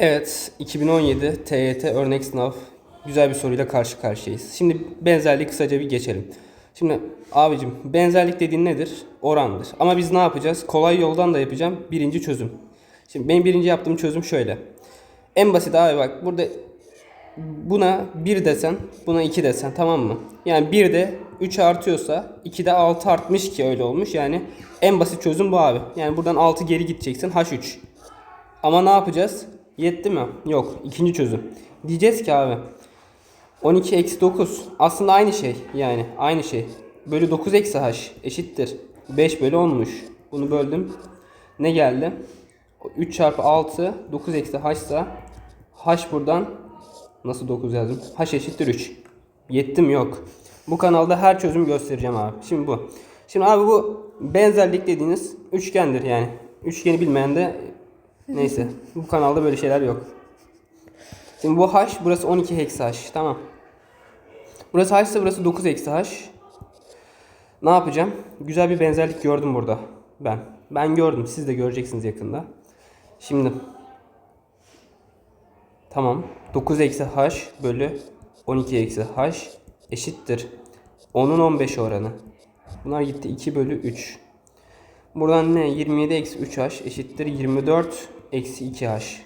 Evet, 2017 TYT örnek sınav güzel bir soruyla karşı karşıyayız. Şimdi benzerliği kısaca bir geçelim. Şimdi abicim benzerlik dediğin nedir? Orandır. Ama biz ne yapacağız? Kolay yoldan da yapacağım. Birinci çözüm. Şimdi benim birinci yaptığım çözüm şöyle. En basit abi bak burada buna 1 desen buna 2 desen tamam mı? Yani 1 de 3 artıyorsa 2 de 6 artmış ki öyle olmuş. Yani en basit çözüm bu abi. Yani buradan 6 geri gideceksin H3. Ama ne yapacağız? Yetti mi? Yok. İkinci çözüm. Diyeceğiz ki abi 12 eksi 9 aslında aynı şey yani aynı şey. Bölü 9 eksi h eşittir. 5 bölü 10'muş. Bunu böldüm. Ne geldi? 3 çarpı 6 9 eksi h ise h buradan nasıl 9 yazdım? h eşittir 3. Yettim yok. Bu kanalda her çözüm göstereceğim abi. Şimdi bu. Şimdi abi bu benzerlik dediğiniz üçgendir yani. Üçgeni bilmeyen de neyse. Bu kanalda böyle şeyler yok. Şimdi bu h burası 12 eksi h tamam. Burası h ise burası 9 eksi h. Ne yapacağım? Güzel bir benzerlik gördüm burada ben. Ben gördüm. Siz de göreceksiniz yakında. Şimdi tamam. 9 eksi h bölü 12 eksi h eşittir. 10'un 15 oranı. Bunlar gitti 2 bölü 3. Buradan ne? 27 eksi 3h eşittir 24 eksi 2h.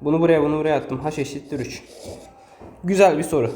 Bunu buraya bunu buraya attım. h eşittir 3. Güzel bir soru.